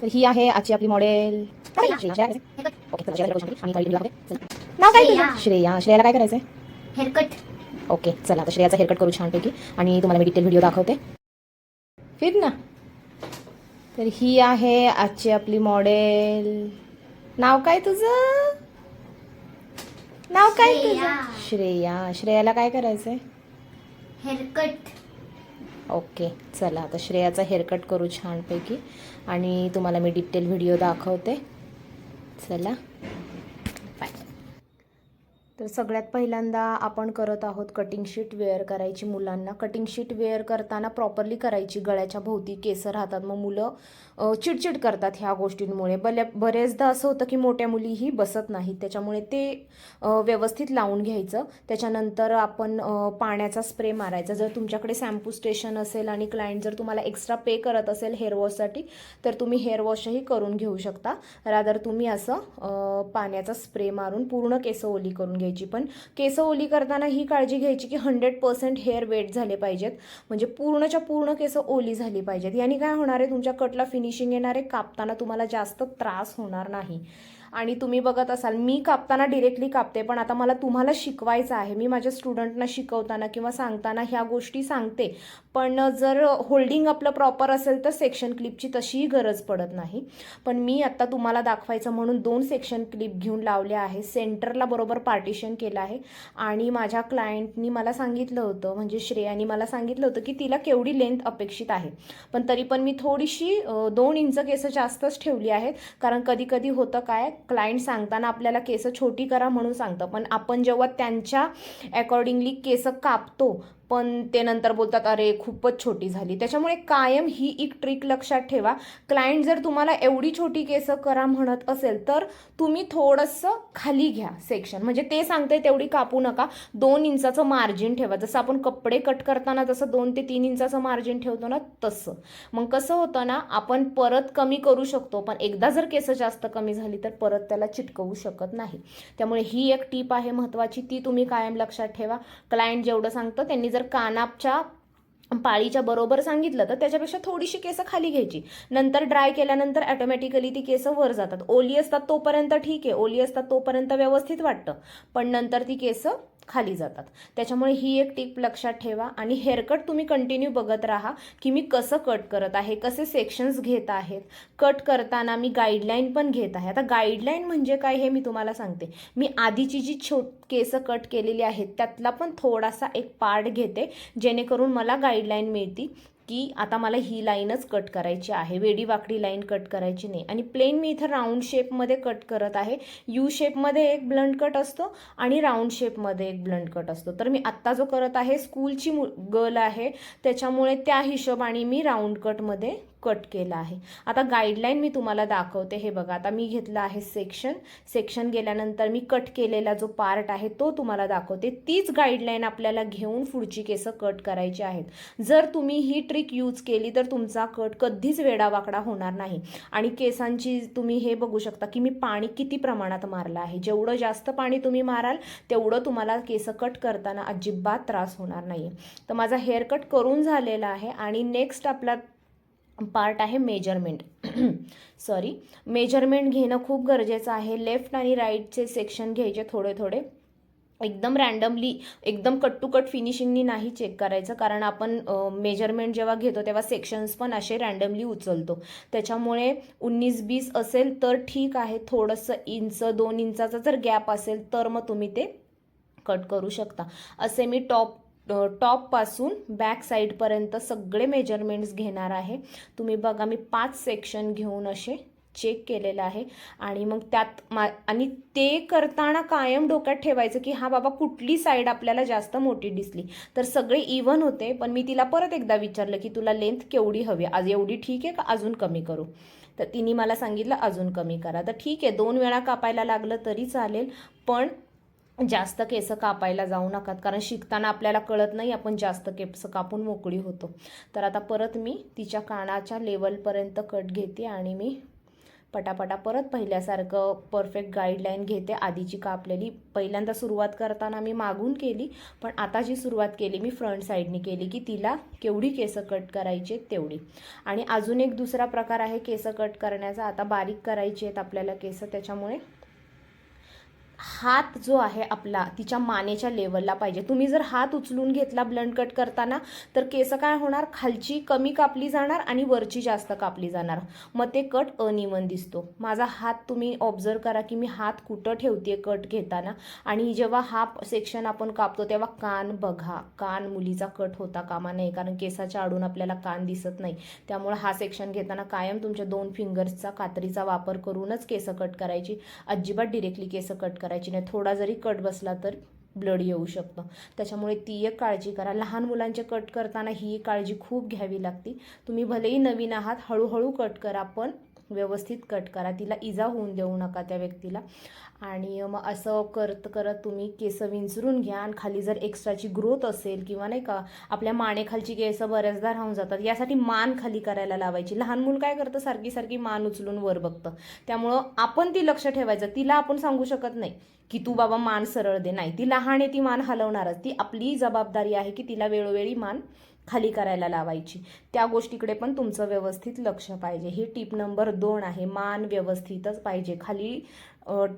तर ही आहे आजची आपली मॉडेल. नाव काय श्रेया. श्रेयाला काय करायचंय हेअरकट ओके चला आता श्रेयाचा हेअरकट करू छानपैकी आणि तुम्हाला मी डिटेल व्हिडिओ दाखवते फिर ना तर ही आहे आजची आपली मॉडेल नाव काय तुझं नाव काय तुझं श्रेया. श्रेया श्रेयाला काय करायचंय हेअरकट ओके चला आता श्रेयाचा हेअरकट करू छानपैकी. आणि तुम्हाला मी डिटेल व्हिडिओ दाखवते. चला. सगळ्यात पहिल्यांदा आपण करत आहोत कटिंग शीट वेअर करायची मुलांना. कटिंग शीट वेअर करताना प्रॉपरली करायची गळ्याच्या भोवती केसं राहतात मग मुलं चिडचिड करतात ह्या गोष्टींमुळे. बल्या बरेचदा असं होतं की मोठ्या मुलीही बसत नाहीत. त्याच्यामुळे ते व्यवस्थित लावून घ्यायचं. त्याच्यानंतर आपण पाण्याचा स्प्रे मारायचा. जर तुमच्याकडे शॅम्पू स्टेशन असेल आणि क्लायंट जर तुम्हाला एक्स्ट्रा पे करत असेल हेअरवॉशसाठी तर तुम्ही हेअर वॉशही करून घेऊ शकता. रादर तुम्ही असं पाण्याचा स्प्रे मारून पूर्ण केस ओली करून घ्यायची. पण केस ओली करताना ही काळजी घ्यायची की हंड्रेड पर्सेंट हेअर वेट झाले पाहिजेत. म्हणजे पूर्णच्या पूर्ण केस ओली झाली पाहिजेत. याने काय होणार आहे? तुमच्या कटला फिनिशिंग येणार आहे. कापताना तुम्हाला जास्त त्रास होणार नाही. आणि तुम्ही बघत असाल मी कापताना डिरेक्टली कापते पण आता मला तुम्हाला शिकवायचं आहे. मी माझ्या स्टुडंटना शिकवताना किंवा सांगताना ह्या गोष्टी सांगते. पण जर होल्डिंग आपलं प्रॉपर असेल तर सेक्शन क्लिपची तशीही गरज पडत नाही. पण मी आत्ता तुम्हाला दाखवायचं म्हणून दोन सेक्शन क्लिप घेऊन लावले आहे. सेंटरला बरोबर पार्टिशन केलं आहे. आणि माझ्या क्लायंटनी मला सांगितलं होतं म्हणजे श्रेयानी मला सांगितलं होतं की तिला केवढी लेंथ अपेक्षित आहे. पण तरी पण मी थोडीशी दोन इंच केसं जास्तच ठेवली आहेत. कारण कधी कधी होतं काय क्लायंट सांगताना आपल्याला केस छोटी करा म्हणून सांगतं. पण आपण जेव्हा त्यांच्या अकॉर्डिंगली केसं कापतो पण ते नंतर बोलतात अरे खूपच छोटी झाली. त्याच्यामुळे कायम ही एक ट्रिक लक्षात ठेवा. क्लायंट जर तुम्हाला एवढी छोटी केस करा म्हणत असेल तर तुम्ही थोडंसं खाली घ्या सेक्शन म्हणजे ते सांगते तेवढी कापू नका. दोन इंचाचं मार्जिन ठेवा. जसं आपण कपडे कट करताना जसं दोन ते तीन इंचाचं मार्जिन ठेवतो ना तसं. मग कसं होतं ना आपण परत कमी करू शकतो पण एकदा जर केस जास्त कमी झाली तर परत त्याला चिटकवू शकत नाही. त्यामुळे ही एक टीप आहे महत्त्वाची ती तुम्ही कायम लक्षात ठेवा. क्लायंट जेवढं सांगतं त्यांनी जर कानापच्या पाळीच्या बरोबर सांगितलं तर त्याच्यापेक्षा थोडीशी केसं खाली घ्यायची. नंतर ड्राय केल्यानंतर ॲटोमॅटिकली ती केसं वर जातात. ओली असतात तोपर्यंत ठीक आहे ओली असतात तोपर्यंत व्यवस्थित वाटतं. पण नंतर ती केसं खाली जातात. त्याच्यामुळे ही एक टिप लक्षात ठेवा आणि हेअरकट तुम्ही कंटिन्यू बघत राहा की मी कसं कट करत आहे कसे सेक्शन्स घेत आहेत. कट करताना मी गाईडलाईन पण घेत आहे. आता गाईडलाईन म्हणजे काय हे मी तुम्हाला सांगते. मी आधीची जी छोट केस कट केलेली आहेत. त्यातला पण थोडासा एक पार्ट घेते जेणेकरून मला गाईडलाईन मिळती की आता मला ही लाईनच कट करायची आहे. वेडी वाकडी लाईन कट करायची नाही. आणि प्लेन मी इथं राऊंड शेपमध्ये कट करत आहे. यू शेपमध्ये एक ब्लंड कट असतो आणि राऊंड शेपमध्ये एक ब्लंड कट असतो. तर मी आत्ता जो करत आहे स्कूलची मु गर्ल आहे. त्याच्यामुळे त्या हिशोबाने मी राऊंड कटमध्ये कट केला आहे. आता गाईडलाईन मी तुम्हाला दाखवते. हे बघा आता मी घेतलं आहे सेक्शन सेक्शन गेल्यानंतर मी कट केलेला जो पार्ट आहे तो तुम्हाला दाखवते. तीच गाईडलाईन आपल्याला घेऊन पुढची केसं कट करायची आहेत. जर तुम्ही ही ट्रिक यूज केली तर तुमचा कट कधीच वेडावाकडा होणार नाही. आणि केसांची तुम्ही हे बघू शकता की मी पाणी किती प्रमाणात मारलं आहे. जेवढं जास्त पाणी तुम्ही माराल तेवढं तुम्हाला केस कट करताना अजिबात त्रास होणार नाही तर माझा हेअर कट करून झालेला आहे आणि नेक्स्ट आपला पार्ट आहे मेजरमेंट सॉरी मेजरमेंट घेणं खूप गरजेचं आहे. लेफ्ट आणि राईटचे सेक्शन घ्यायचे थोडे थोडे एकदम रँडमली एकदम कट टू कट फिनिशिंगनी नाही चेक करायचं. कारण आपण मेजरमेंट जेव्हा घेतो तेव्हा सेक्शन्स पण असे रँडमली उचलतो. त्याच्यामुळे उन्नीस बीस असेल तर ठीक आहे. थोडंसं इंच दोन इंचाचा जर गॅप असेल तर मग तुम्ही ते कट करू शकता. असे मी टॉप टॉपपासून बॅक साईडपर्यंत सगळे मेजरमेंट्स घेणार आहे. तुम्ही बघा मी पाच सेक्शन घेऊन असे चेक केलेलं आहे. आणि मग त्यात मा आणि ते करताना कायम डोक्यात ठेवायचं की हा बाबा कुठली साईड आपल्याला जास्त मोठी दिसली. तर सगळे इव्हन होते पण मी तिला परत एकदा विचारलं की तुला लेंथ केवढी हवी? आज एवढी ठीक आहे का? अजून कमी करू? तर तिने मला सांगितलं अजून कमी करा. तर ठीक आहे दोन वेळा कापायला लागलं तरी चालेल पण जास्त केस कापायला जाऊ नकात कारण शिकताना आपल्याला कळत नाही आपण जास्त केस कापून मोकळी होतो. तर आता परत मी तिच्या कानाच्या लेवलपर्यंत कट घेते आणि मी पटापटा परत पहिल्यासारखं परफेक्ट गाईडलाईन घेते. आधीची कापलेली पहिल्यांदा सुरुवात करताना मी मागून केली पण आता जी सुरुवात केली मी फ्रंट साईडनी केली की तिला केवढी केसं कट करायची तेवढी. आणि अजून एक दुसरा प्रकार आहे केसं कट करण्याचा. आता बारीक करायची आहेत आपल्याला केसं त्याच्यामुळे हात जो आहे आपला तिच्या मानेच्या लेवलला पाहिजे. तुम्ही जर हात उचलून घेतला ब्लंड कट करताना तर केस काय होणार? खालची कमी कापली जाणार आणि वरची जास्त कापली जाणार. मग ते कट अनिवन दिसतो. माझा हात तुम्ही ऑब्झर्व करा की मी हात कुठं ठेवते कट घेताना. आणि जेव्हा हा सेक्शन आपण कापतो तेव्हा कान बघा. कान मुलीचा कट होता कामा नाही कारण केसाच्या आडून आपल्याला कान दिसत नाही. त्यामुळे हा सेक्शन घेताना कायम तुमच्या दोन फिंगर्सचा कात्रीचा वापर करूनच केस कट करायची. अजिबात डिरेक्टली केस कट करायची नाही थोडा जरी कट बसला तर ब्लड येऊ शकतं. त्याच्यामुळे ती एक काळजी करा. लहान मुलांचे कट करताना ही काळजी खूप घ्यावी लागते. तुम्ही भलेही नवीन आहात हळूहळू कट करा पण व्यवस्थित कट करा. तिला इजा होऊन देऊ नका त्या व्यक्तीला. आणि मग असं करत करत तुम्ही केस विंचरून घ्या आणि खाली जर एक्स्ट्राची ग्रोथ असेल किंवा नाही का आपल्या मानेखालची केसं बऱ्याचदा राहून जातात. यासाठी मान खाली करायला लावायची. लहान मूल काय करतं? सारखी सारखी मान उचलून वर बघतं. त्यामुळं आपण ती लक्ष ठेवायचं. तिला आपण सांगू शकत नाही की तू बाबा मान सरळ दे. नाही ती लहान आहे ती मान हलवणारच. ती आपली जबाबदारी आहे की तिला वेळोवेळी मान खाली करायला लावायची. त्या गोष्टीकडे पण तुमचं व्यवस्थित लक्ष पाहिजे. ही टिप नंबर दोन आहे. मान व्यवस्थितच पाहिजे. खाली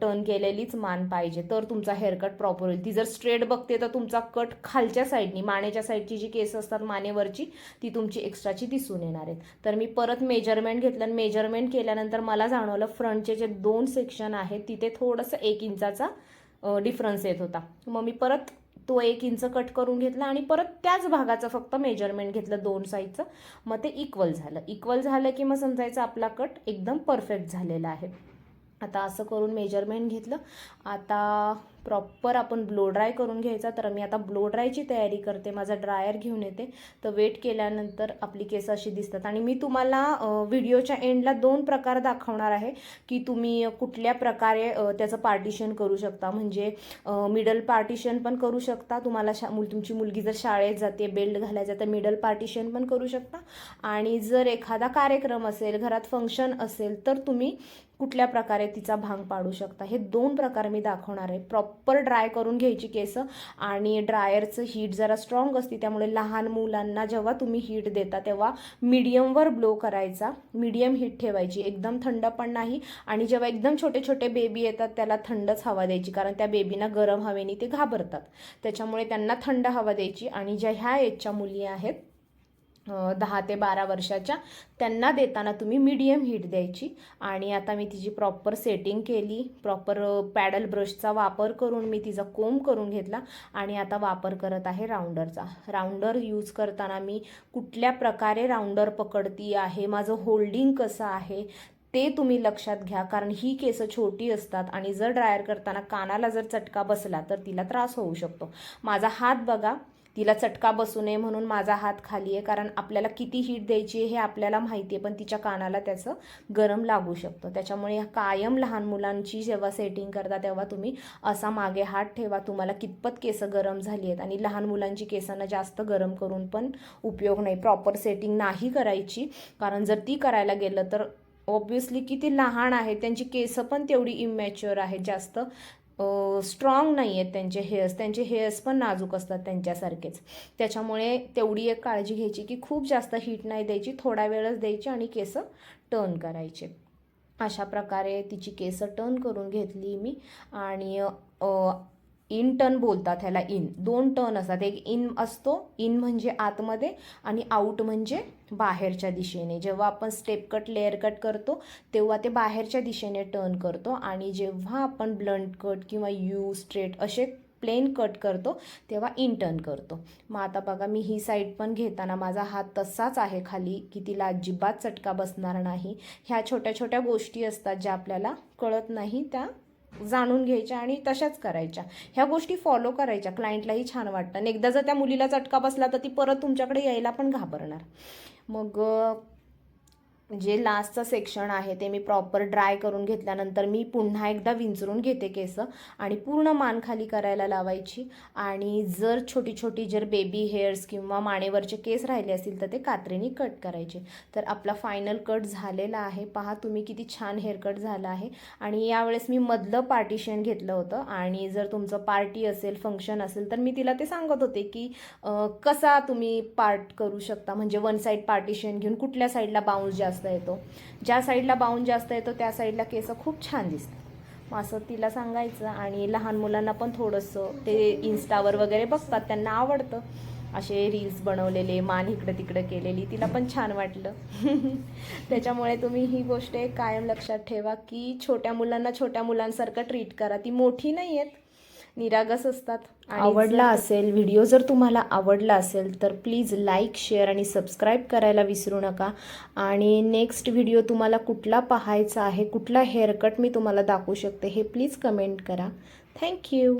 टर्न केलेलीच मान पाहिजे. तर तुमचा हेअरकट प्रॉपर होईल. ती जर स्ट्रेट बघते तर तुमचा कट खालच्या साईडनी मानेच्या साईडची जी केस असतात मानेवरची ती तुमची एक्स्ट्राची दिसून येणार आहेत. तर मी परत मेजरमेंट घेतलं आणि मेजरमेंट केल्यानंतर मला जाणवलं फ्रंटचे जे दोन सेक्शन आहेत तिथे थोडंसं एक इंचाचा डिफरन्स येत होता. मग मी परत तो एक इंच कट करून घेतला आणि परत त्याच भागाचं फक्त मेजरमेंट घेतलं दोन साईजचं मग ते इक्वल झालं. इक्वल झालं की मग समजायचं आपला कट एकदम परफेक्ट झालेला आहे. आता असं करून मेजरमेंट घेतलं. आता प्रॉपर आपण ब्लो ड्राय करून घ्यायचा तर मी आता ब्लो ड्रायची तयारी करते माझा ड्रायर घेऊन येते. तर वेट केल्यानंतर आपली केस अशी दिसतात. आणि मी तुम्हाला व्हिडिओच्या एंडला दोन प्रकार दाखवणार आहे की तुम्ही कुठल्या प्रकारे त्याचं पार्टिशन करू शकता. म्हणजे मिडल पार्टिशन पण करू शकता. तुम्हाला शा मुल तुमची मुलगी जर शाळेत जाते बेल्ट घालायचा तर मिडल पार्टिशन पण करू शकता. आणि जर एखादा कार्यक्रम असेल घरात फंक्शन असेल तर तुम्ही कुठल्या प्रकारे तिचा भांग पाडू शकता? हे दोन प्रकार मी दाखवणार आहे. प्रॉपर ड्राय करून घ्यायची केस आणि ड्रायरचं हीट जरा स्ट्रॉंग असते त्यामुळे लहान मुलांना जेव्हा तुम्ही हीट देता तेव्हा मीडियमवर ब्लो करायचा. मीडियम हीट ठेवायची. एकदम थंड पण नाही आणि जेव्हा एकदम छोटे छोटे बेबी येतात त्याला थंडच हवा द्यायची. कारण त्या बेबीना गरम हवेने ते घाबरतात. त्याच्यामुळे त्यांना थंड हवा द्यायची. आणि ज्या ह्या एजच्या मुली आहेत दहा ते बारा वर्षाच्या त्यांना देताना तुम्ही मीडियम हीट द्यायची. आणि आता मी तिची प्रॉपर सेटिंग केली प्रॉपर पॅडल ब्रशचा वापर करून मी तिचा कोंब करून घेतला आणि आता वापर करत आहे राऊंडरचा राऊंडर यूज करताना मी कुठल्या प्रकारे राऊंडर पकडती आहे माझं होल्डिंग कसं आहे ते तुम्ही लक्षात घ्या. कारण ही केसं छोटी असतात आणि जर ड्रायर करताना कानाला जर चटका बसला तर तिला त्रास होऊ शकतो. माझा हात बघा तिला चटका बसू नये म्हणून माझा हात खाली आहे कारण आपल्याला किती हीट द्यायची आहे हे आपल्याला माहिती आहे पण तिच्या कानाला त्याचं गरम लागू शकतं. त्याच्यामुळे कायम लहान मुलांची जेव्हा सेटिंग करता तेव्हा तुम्ही असा मागे हात ठेवा. तुम्हाला कितपत केसं गरम झाली आहेत आणि लहान मुलांची केसांना जास्त गरम करून पण उपयोग नाही. प्रॉपर सेटिंग नाही करायची कारण जर ती करायला गेलं तर ऑब्विसली किती लहान आहे त्यांची केसं पण तेवढी इमॅच्युअर आहेत. जास्त स्ट्रॉंग नाही आहेत त्यांचे हेअर्स त्यांचे हेअर्स पण नाजूक असतात त्यांच्यासारखेच. त्याच्यामुळे तेवढी एक काळजी घ्यायची की खूप जास्त हीट नाही द्यायची थोडा वेळच द्यायची आणि केसं टर्न करायचे. अशा प्रकारे तिची केसं टर्न करून घेतली मी. आणि इन टर्न बोलतात ह्याला इन. दोन टर्न असतात. एक इन असतो इन म्हणजे आतमध्ये आणि आऊट म्हणजे बाहेरच्या दिशेने. जेव्हा आपण स्टेप कट लेअर कट करतो तेव्हा ते बाहेरच्या दिशेने टर्न करतो आणि जेव्हा आपण ब्लंट कट किंवा यू स्ट्रेट असे प्लेन कट करतो तेव्हा इन टर्न करतो. मग आता बघा मी ही साईड पण घेताना माझा हात तसाच आहे खाली की तिला अजिबात चटका बसणार नाही. ह्या छोट्या छोट्या गोष्टी असतात ज्या आपल्याला कळत नाही त्या जाणून घ्यायच्या आणि तशाच करायच्या. ह्या गोष्टी फॉलो करायच्या. क्लायंटलाही छान वाटतं. आणि एकदा जर त्या मुलीला चटका बसला तर ती परत तुमच्याकडे यायला पण घाबरणार. मग जे लास्टचं सेक्शन आहे ते मी प्रॉपर ड्राय करून घेतल्यानंतर मी पुन्हा एकदा विंचरून घेते केस आणि पूर्ण मान खाली करायला लावायची. आणि जर छोटी छोटी जर बेबी हेअर्स किंवा मानेवरचे केस राहिले असतील तर ते कात्रीने कट करायचे. तर आपला फायनल कट झालेला आहे. पहा तुम्ही किती छान हेअर कट झाला आहे. आणि यावेळेस मी मधलं पार्टिशन घेतलं होतं. आणि जर तुमचं पार्टी असेल फंक्शन असेल तर मी तिला ते सांगत होते की कसा तुम्ही पार्ट करू शकता? म्हणजे वन साईड पार्टिशन घेऊन कुठल्या साईडला बाउन्स जास्त येतो. ज्या साईडला बाऊन जास्त येतो त्या साईडला केस खूप छान दिसतात. मग असं तिला सांगायचं आणि लहान मुलांना पण थोडंसं ते इन्स्टावर वगैरे बघतात त्यांना आवडतं. असे रील्स बनवलेले मान इकडं तिकडं केलेली तिला पण छान वाटलं. त्याच्यामुळे तुम्ही ही गोष्ट कायम लक्षात ठेवा की छोट्या मुलांना छोट्या मुलांसारखं ट्रीट करा. ती मोठी नाही आहेत निरागस असतात आवडला असेल व्हिडिओ जर तुम्हाला आवडला असेल तर प्लीज लाईक शेअर आणि सबस्क्राईब करायला विसरू नका. आणि नेक्स्ट व्हिडिओ तुम्हाला कुठला पाहायचा आहे कुठला हेअरकट मी तुम्हाला दाखवू शकते हे प्लीज कमेंट करा. थँक्यू